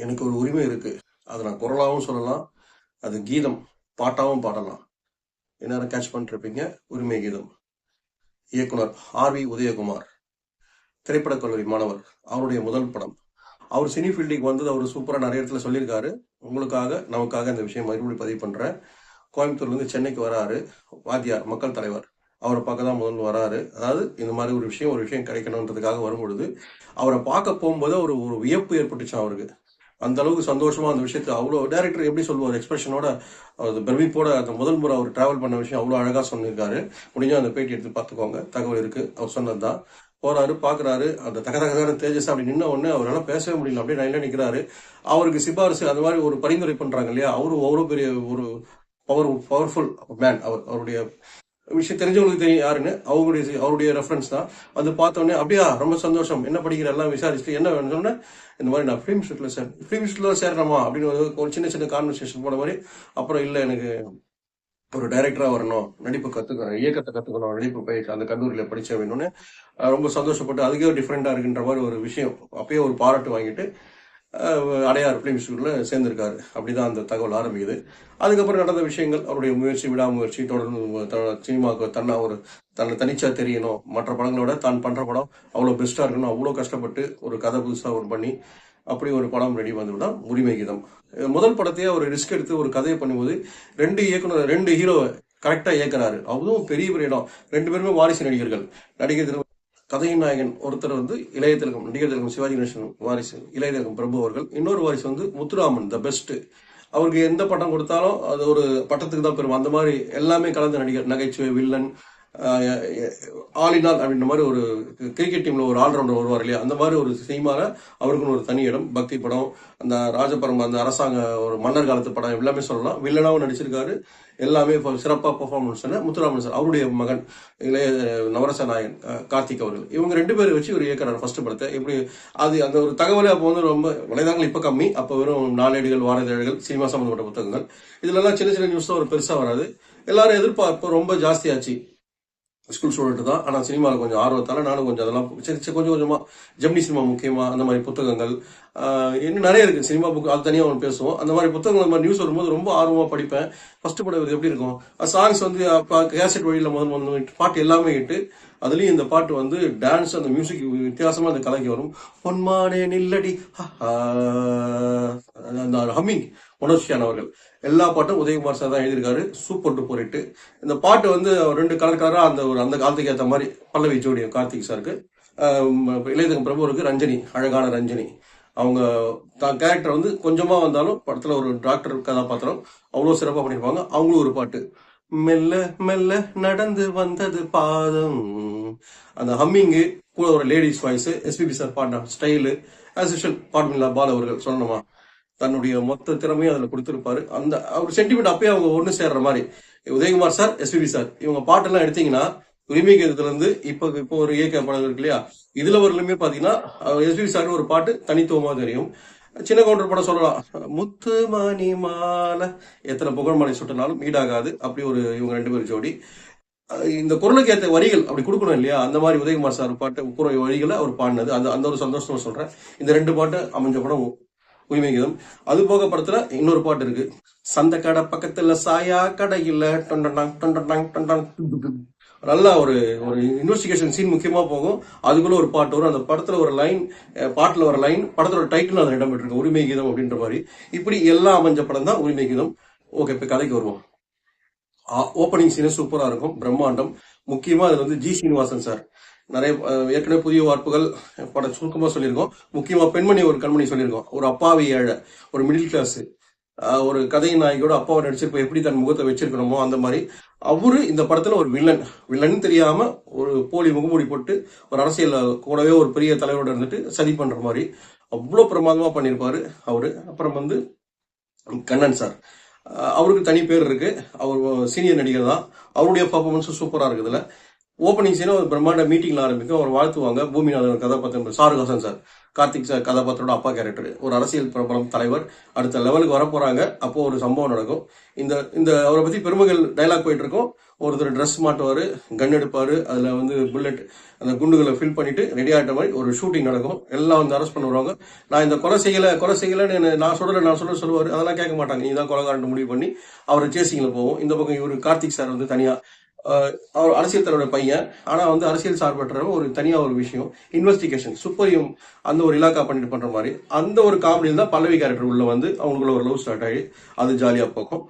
எனக்கு ஒரு உரிமை இருக்கு. அதை நான் குரலாகவும் சொல்லலாம். அது கீதம். பாட்டாகவும் பாடலாம். என்ன கேட்ச் பண்ணிருப்பீங்க உரிமை கீதம். இயக்குனர் ஆர் வி உதயகுமார். திரைப்படக் கல்லூரி மாணவர். அவருடைய முதல் படம். அவர் சினி ஃபீல்டுக்கு வந்தது அவர் சூப்பராக நிறைய இடத்துல சொல்லியிருக்காரு. உங்களுக்காக நமக்காக இந்த விஷயம் மறுபடியும் பதிவு பண்ணுறேன் கோயம்புத்தூர்லேருந்து சென்னைக்கு வராரு. வாத்தியார் மக்கள் தலைவர். அவரை பார்க்க தான் முதல்ல வராரு. அதாவது இந்த மாதிரி ஒரு விஷயம் ஒரு விஷயம் கிடைக்கணுன்றதுக்காக வரும்பொழுது அவரை பார்க்க போகும்போது ஒரு ஒரு வியப்பு ஏற்பட்டுச்சான் அவருக்கு. அந்த அளவுக்கு சந்தோஷமாக அந்த விஷயத்தை அவ்வளோ டேரக்டர் எப்படி சொல்லுவார்? எக்ஸ்பிரஷனோட அது பிரமிப்போட அந்த முதல் முறை அவர் டிராவல் பண்ண விஷயம் அவ்வளோ அழகாக சொன்னிருக்காரு. முடிஞ்சால் அந்த பேட்டி எடுத்து பார்த்துக்கோங்க. தகவல் இருக்குது அவர் சொன்னது தான் போறாரு பாக்குறாரு அந்த தகதகதான தேஜஸ் அப்படி நின்ன உடனே அவரால் பேசவே முடியல. அப்படியே லைன்ல நிக்கிறாரு. அவருக்கு சிபாரிசு அது மாதிரி ஒரு பரிந்துரை பண்றாங்க இல்லையா? அவரு அவ்வளோ பெரிய ஒரு பவர் பவர்ஃபுல் மேன் அவர் அவருடைய விஷயம் தெரிஞ்சவங்களுக்கு தெரியும் யாருன்னு. அவங்களுடைய அவருடைய ரெஃபரன்ஸ் தான். வந்து பார்த்தோன்னே அப்படியா ரொம்ப சந்தோஷம். என்ன படிக்கிற எல்லாம் விசாரிச்சுட்டு என்ன வேணும்னு சொன்னேன் இந்த மாதிரி நான் ஃபிலிம் ஷூட்டில் சார் ஃபிலிம் ஷூட்டில் சேரணுமா? அப்படின்னு ஒரு- சின்ன சின்ன கான்வர்சேஷன் போன மாதிரி அப்புறம் இல்லை எனக்கு ஒரு டைரக்டராக வரணும். நடிப்பு கற்றுக்கணும் இயக்கத்தை கற்றுக்கணும் நடிப்பு பயிற்சி அந்த கல்லூரியில் படிச்ச வேணும்னு. ரொம்ப சந்தோஷப்பட்டு அதுக்கே டிஃப்ரெண்ட்டாக இருக்குன்ற மாதிரி ஒரு விஷயம் அப்பயே ஒரு பாராட்டு வாங்கிட்டு அடையார் ஃபிலிம் இன்ஸ்டியூட்டில் சேர்ந்திருக்காரு. அப்படிதான் அந்த தகவல் ஆரம்பிக்குது. அதுக்கப்புறம் நடந்த விஷயங்கள் அவருடைய முயற்சி விடாமுயற்சி தொடர்ந்து த- சினிமாவுக்கு தன்னை ஒரு தன்னை தனிச்சா தெரியணும். மற்ற படங்களோட தான் பண்ணுற படம் அவ்வளோ பெஸ்ட்டாக இருக்கணும். அவ்வளோ கஷ்டப்பட்டு ஒரு கதை புதுசாக ஒரு பண்ணி அப்படி ஒரு படம் ரெடி வந்துவிட்டா உரிமை கீதம். முதல் படத்தையே அவர் ரிஸ்க் எடுத்து ஒரு கதையை பண்ணும்போது ரெண்டு இயக்குனர் ரெண்டு ஹீரோ கரெக்டாக இயக்குறாரு. அதுவும் பெரிய பெரிய இடம். ரெண்டு பேருமே வாரிசு நடிகர்கள். நடிகர் திரு- கதையின் நாயகன் ஒருத்தர் வந்து இளைய திலகம் நடிகர் திலகம் சிவாஜி கணேசன் வாரிசு இளைய திலகம் பிரபு அவர்கள். இன்னொரு வாரிசு வந்து முத்துராமன் த பெஸ்ட் அவருக்கு எந்த பட்டம் கொடுத்தாலும் அது ஒரு பட்டத்துக்கு தான் பெறும். அந்த மாதிரி எல்லாமே கலந்த நடிகர் நகைச்சுவை வில்லன் ஆல் இன் ஆல் அப்படின்ற மாதிரி ஒரு கிரிக்கெட் டீமில் ஒரு ஆல்ரவுண்டர் வருவார் இல்லையா? அந்த மாதிரி ஒரு சினிமாவில் அவருக்குன்னு ஒரு தனி இடம் பக்தி படம் அந்த ராஜபரம் அந்த அரசாங்க ஒரு மன்னர் காலத்து படம் எல்லாமே சொல்லலாம். வில்லனாகவும் நடிச்சிருக்காரு. எல்லாமே சிறப்பாக பர்ஃபார்மன்ஸ் பண்ண முத்துராமன் சார் அவருடைய மகன் இளைய நவரச நாயன் கார்த்திக் அவர்கள். இவங்க ரெண்டு பேரும் வச்சு ஒரு இயக்குறாரு ஃபர்ஸ்ட் படத்தை. எப்படி அது அந்த ஒரு தகவலே அப்போ வந்து ரொம்ப வலைதாங்கள் இப்போ கம்மி. அப்போ வெறும் நாளேடுகள் வாரதழ்கள் சினிமா சம்பந்தப்பட்ட புத்தகங்கள். இதுலலாம் சின்ன சின்ன நியூஸ் தான் ஒரு பெருசாக வராது. எல்லாரும் எதிர்பார்ப்பு ரொம்ப ஜாஸ்தியாச்சு. ஸ்கூல் ஸ்டூடெண்ட் தான். ஆனால் சினிமாவில் கொஞ்சம் ஆர்வத்தால் நானும் கொஞ்சம் அதெல்லாம் சரி சரி கொஞ்சம் கொஞ்சமாக ஜெமினி சினிமா முக்கியமாக அந்த மாதிரி புத்தகங்கள் இன்னும் நிறைய இருக்குது சினிமா புக் அது தனியாக ஒன்று பேசுவோம். அந்த மாதிரி புத்தகங்கள் அந்த மாதிரி நியூஸ் வரும்போது ரொம்ப ஆர்வமாக படிப்பேன். ஃபஸ்ட்டு படம் இது எப்படி இருக்கும்? சாங்ஸ் வந்து கேசட் வழியில் முதல் வந்து பாட்டு எல்லாமே இட்டு அதுலேயும் இந்த பாட்டு வந்து டான்ஸ் அந்த மியூசிக் வித்தியாசமாக அந்த கலைக்கு வரும். பொன்மானே நில்லடி அந்த ஹம்மிங். உணர்ச்சியானவர்கள் அவர்கள். எல்லா பாட்டும் உதயகுமார் சார் தான் எழுதியிருக்காரு. சூப்பர் டூப்பர் இந்த பாட்டு வந்து ரெண்டு கலர் கலராக அந்த ஒரு அந்த காலத்துக்கு ஏற்ற மாதிரி பல்லவி ஜோடியும் கார்த்திக் சாருக்கு இளையதகம் பிரபுருக்கு ரஞ்சனி அழகான ரஞ்சனி. அவங்க தான் கேரக்டர் வந்து கொஞ்சமா வந்தாலும் படத்துல ஒரு டாக்டர் கதாபாத்திரம் அவ்வளோ சிறப்பாக பண்ணியிருப்பாங்க. அவங்களும் ஒரு பாட்டு. மெல்ல மெல்ல நடந்து வந்தது பாதம். அந்த ஹம்மிங்கு கூட ஒரு லேடிஸ் வாய்ஸ் எஸ்பிபி சார் பாடின ஸ்டைலு ஆஸ் யூஷுவல் பாட்மில்லா பால் அவர்கள் சொல்லணுமா? தன்னுடைய மொத்த திறமையும் அதில் கொடுத்துருப்பாரு. அந்த அவர் சென்டிமெண்ட் அப்பயே அவங்க ஒன்று சேர்ற மாதிரி. உதயகுமார் சார் எஸ்பிபி சார் இவங்க பாட்டெல்லாம் எடுத்தீங்கன்னா உரிமை கீதத்துல இருந்து இப்போ இப்போ ஒரு இயக்க படம் இருக்கு இல்லையா? இதுல வரலுமே பாத்தீங்கன்னா எஸ்பிபி சார் ஒரு பாட்டு தனித்துவமா தெரியும். சின்ன கவுண்டர் படம் சொல்லலாம். முத்து மணி மாலை. எத்தனை புகழ்மலை சுட்டினாலும் ஈடாகாது. அப்படி ஒரு இவங்க ரெண்டு பேரும் ஜோடி. இந்த குரலுக்கு ஏற்ற வரிகள் அப்படி கொடுக்கணும் இல்லையா? அந்த மாதிரி உதயகுமார் சார் பாட்டு குரல் வரிகளை அவர் பாடினது. அந்த அந்த ஒரு சந்தோஷமா சொல்றேன். இந்த ரெண்டு பாட்டு அமைஞ்ச படம் உரிமை கீதம் அது போக படத்துல இன்னொரு பாட்டு இருக்கு. சந்த கடை பக்கத்துல சாயா கடையில் டொண்டடாங் டொண்டடாங் டொண்டாங் நல்ல ஒரு ஒரு இன்வெஸ்டிகேஷன் சீன் முக்கியமா போகும். அதுக்குள்ள ஒரு பாட்டு வரும். அந்த படத்துல ஒரு லைன் பாட்டுல ஒரு லைன் படத்தோட டைட்டில் அதில் இடம் பெற்றிருக்கு உரிமை கீதம் அப்படின்ற மாதிரி. இப்படி எல்லாம் அமைஞ்ச படம் தான் உரிமை கீதம். ஓகே இப்ப கதைக்கு வருவோம். ஓப்பனிங் சீனே சூப்பரா இருக்கும். பிரம்மாண்டம். முக்கியமா அதுல வந்து ஜி சீனிவாசன் சார். நிறைய ஏற்கனவே புதிய வார்ப்புகள் படம் சுருக்கமாக சொல்லியிருக்கோம். முக்கியமாக பெண்மணி ஒரு கண்மணி சொல்லியிருக்கோம். ஒரு அப்பாவி ஏழை ஒரு மிடில் கிளாஸ் ஒரு கதை நாயகியோட அப்பாவை நடிச்சிருப்ப எப்படி தன் முகத்தை வச்சிருக்கணுமோ அந்த மாதிரி. அவரு இந்த படத்துல ஒரு வில்லன் வில்லன் தெரியாம ஒரு போலி முகமூடி போட்டு ஒரு அரசியல் கூடவே ஒரு பெரிய தலைவரோட இருந்துட்டு சதி பண்ற மாதிரி. அவ்வளோ பிரமாதமா பண்ணியிருப்பாரு அவரு. அப்புறம் வந்து கண்ணன் சார். அவருக்கு தனி பேர் இருக்கு. அவர் சீனியர் நடிகர் தான். அவருடைய பர்ஃபார்மன்ஸும் சூப்பராக இருக்குதுல ஓப்பனிங் சீனும் ஒரு பிரம்மாண்ட மீட்டிங்ல ஆரம்பிக்கும். அவர் வாழ்த்துவாங்க. பூமிநாதன் கதாபாத்திரம் சாருஹாசன் சார். கார்த்திக் சார் கதாபாத்திரோட அப்பா கேரக்டர் ஒரு அரசியல் பிரபலம் தலைவர். அடுத்த லெவலுக்கு வர போறாங்க அப்போ ஒரு சம்பவம் நடக்கும். இந்த இந்த அவரை பத்தி பெருமைகள் டைலாக் போயிட்டு இருக்கும். ஒருத்தர் ட்ரெஸ் மாட்டுவார் கன் எடுப்பாரு. அதுல வந்து புல்லட் அந்த குண்டுகளை ஃபில் பண்ணிட்டு ரெடி ஆகிட்ட மாதிரி ஒரு ஷூட்டிங் நடக்கும். எல்லாம் வந்து அரெஸ்ட் பண்ணுவாங்க. நான் இந்த கொலை செய்யலை கொலை செய்யலன்னு நான் சொல்லல நான் சொல்ல சொல்லுவார். அதெல்லாம் கேட்க மாட்டாங்க. நீ தான் கொலைகாரன் முடிவு பண்ணி அவர் சேசிங்கில் போவோம். இந்த பக்கம் இவரு கார்த்திக் சார் வந்து தனியாக அரசியல் தலைவரோட பையன். ஆனா வந்து அரசியல் சார்பற்றவங்க ஒரு தனியா ஒரு விஷயம். இன்வெஸ்டிகேஷன் சுப்பரியம் அந்த ஒரு இலாக்கா பண்ணிட்டு பண்ற மாதிரி. அந்த ஒரு காமெடியில் தான் பல்லவி கேரக்டர் உள்ள வந்து அவங்களுக்குள்ள ஒரு லவ் ஸ்டார்ட் ஆகி அது ஜாலியா போக்கும்.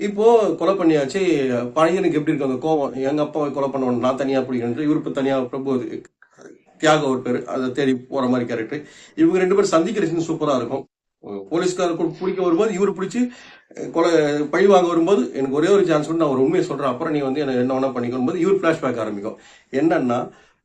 இப்போ கொலை பண்ணியாச்சு பையனுக்கு எப்படி இருக்கு அந்த கோவம் எங்க அப்பாவை கொலை பண்ணவன் நான் தனியா பிடிக்கணும் இவருக்கு தனியா பிரபு தியாக ஒரு பேர் அதை தேடி போற மாதிரி கேரக்டர் இவங்க ரெண்டு பேரும் சந்திக்கிற சீன் சூப்பரா இருக்கும் போலீஸ்காரருக்கு பிடிக்க வரும்போது இவர் பிடிச்சி கொலை பழி வாங்க வரும்போது எனக்கு ஒரே ஒரு சான்ஸ் நான் ஒரு உண்மையை சொல்கிறேன் அப்புறம் நீ வந்து என்ன என்ன வேணால் பண்ணிக்கணும் போது இவர் ஃப்ளாஷ்பேக் ஆரம்பிக்கும். என்னன்னா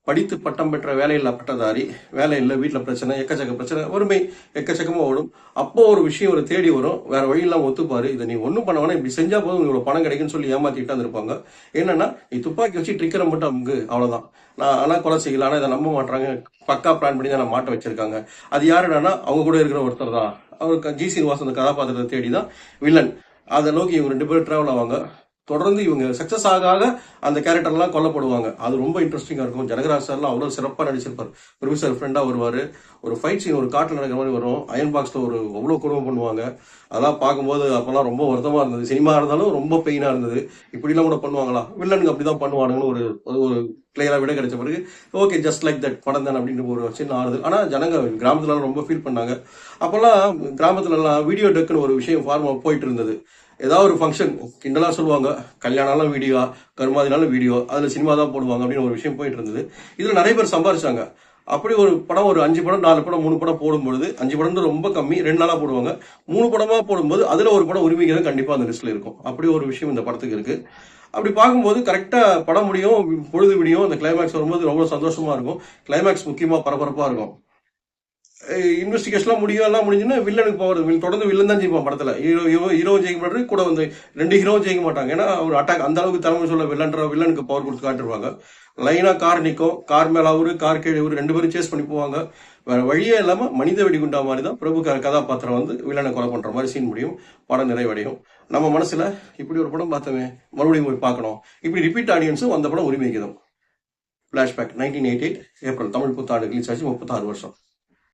படித்து பட்டம் பெற்ற வேலையில்லா பட்டதாரி வேலை இல்லை வீட்டில் பிரச்சனை எக்கச்சக்க பிரச்சனை ஒருமை எக்கச்சக்கமாக ஓடும். அப்போ ஒரு விஷயம் ஒரு தேடி வரும். வேற வழி இல்லாமல் ஒத்துப்பாரு. இதை நீ ஒன்றும் பண்ண வேணா இப்படி செஞ்சா போதும். உங்களுக்கு பணம் கிடைக்குன்னு சொல்லி ஏமாத்திட்டு இருப்பாங்க. என்னன்னா நீ துப்பாக்கி வச்சு ட்ரிக்கரை மட்டும் அங்கு அவ்வளோதான் நான் ஆனால் கொலை செய்யல. ஆனால் இதை நம்ப மாட்டாங்க பக்கா பிளான் பண்ணி தான் நான் மாட்ட வச்சிருக்காங்க. அது யாருன்னா அவங்க கூட இருக்கிற ஒருத்தர் தான் அவருக்கு ஜி சீனிவாசன் கதாபாத்திரத்தை தேடி தான் வில்லன். அதை நோக்கி இவங்க ரெண்டு பேரும் டிராவல் ஆவாங்க. தொடர்ந்து இவங்க சக்சஸ் ஆக ஆக அந்த கேரக்டர்லாம் கொல்லப்படுவாங்க. அது ரொம்ப இன்ட்ரெஸ்டிங்காக இருக்கும். ஜனகராஜ் சார்லாம் அவ்வளோ சிறப்பாக நடிச்சிருப்பார். ப்ரொஃபசர் ஃப்ரெண்டாக வருவார். ஒரு ஃபைட் சீன் ஒரு காட்டில் நடக்கிற மாதிரி வரும். அயன் பாக்ஸில் ஒரு அவ்வளோ குடும்பம் பண்ணுவாங்க. அதெல்லாம் பார்க்கும்போது அப்போல்லாம் ரொம்ப வருத்தமாக இருந்தது. சினிமா இருந்தாலும் ரொம்ப பெயினாக இருந்தது. இப்படிலாம் கூட பண்ணுவாங்களா? வில்லனுக்கு அப்படிதான் பண்ணுவானுங்கன்னு ஒரு ஒரு- ஒரு விட கிடைச்ச பிறகு ஓகே ஜஸ்ட் லைக் தட் படம் தான் அப்படின்னு ஒரு சின்ன ஆறுதல். ஆனால் ஜனங்க கிராமத்துலலாம் ரொம்ப ஃபீல் பண்ணாங்க. அப்போல்லாம் கிராமத்துலலாம் வீடியோ டெக்குன்னு ஒரு விஷயம் ஃபார்மாக போயிட்டு இருந்தது. ஏதாவது ஒரு ஃபங்க்ஷன் கிண்டலாக சொல்லுவாங்க கல்யாணம்லாம் வீடியோ கருமாதினாலும் வீடியோ அதில் சினிமா தான் போடுவாங்க அப்படின்னு ஒரு விஷயம் போயிட்டு இருந்தது. இதில் நிறைய பேர் சம்பாரிச்சாங்க. அப்படி ஒரு படம் ஒரு அஞ்சு படம் நாலு படம் மூணு படம் போடும்பொழுது அஞ்சு படம் ரொம்ப கம்மி ரெண்டு நாளாக போடுவாங்க. மூணு படமாக போடும்போது அதில் ஒரு படம் உரிமைகள் கண்டிப்பாக அந்த லிஸ்ட்டில் இருக்கும். அப்படி ஒரு விஷயம் இந்த படத்துக்கு இருக்குது அப்படி பார்க்கும்போது கரெக்டாக படம் முடியும் பொழுது விடியும் அந்த கிளைமேக்ஸ் வரும்போது ரொம்ப சந்தோஷமாக இருக்கும். கிளைமேக்ஸ் முக்கியமாக பரபரப்பாக இருக்கும். இன்வெஸ்டிகேஷன்லாம் முடியும் எல்லாம் முடிஞ்சுன்னா வில்லனுக்கு பவர் தொடர்ந்து வில்லன் தான் ஜெயிப்பான் படத்தில். ஹீரோ ஹீரோ ஜெயிக்க மாட்டாரு கூட வந்து ரெண்டு ஹீரோ ஜெயிக்க மாட்டாங்க. ஏன்னா அவர் அட்டாக் அந்த அளவுக்கு தலைமை சொல்ல வில்லன்ற வில்லனுக்கு பவர் கொடுத்து காட்டுருவாங்க லைனாக கார் நிற்கும் கார் மேலே அவரு கார் கீழே இவரு ரெண்டு பேரும் சேஸ் பண்ணி போவாங்க. வேற வழியே இல்லாமல் மனித வெடிகுண்டா மாதிரி தான் பிரபு கதாபாத்திரம் வந்து வில்லனை கொலை பண்ணுற மாதிரி சீன் முடியும். படம் நிறைவடையும். நம்ம மனசில் இப்படி ஒரு படம் பார்த்தோமே மறுபடியும் போய் பார்க்கணும். இப்படி ரிப்பீட் ஆடியன்ஸும் அந்த படம் உரிமைக்குதும் flashback nineteen eighty eight April Tamil புத்தாண்டு ரிலீஸ் ஆச்சு முப்பத்தாறு வருஷம்.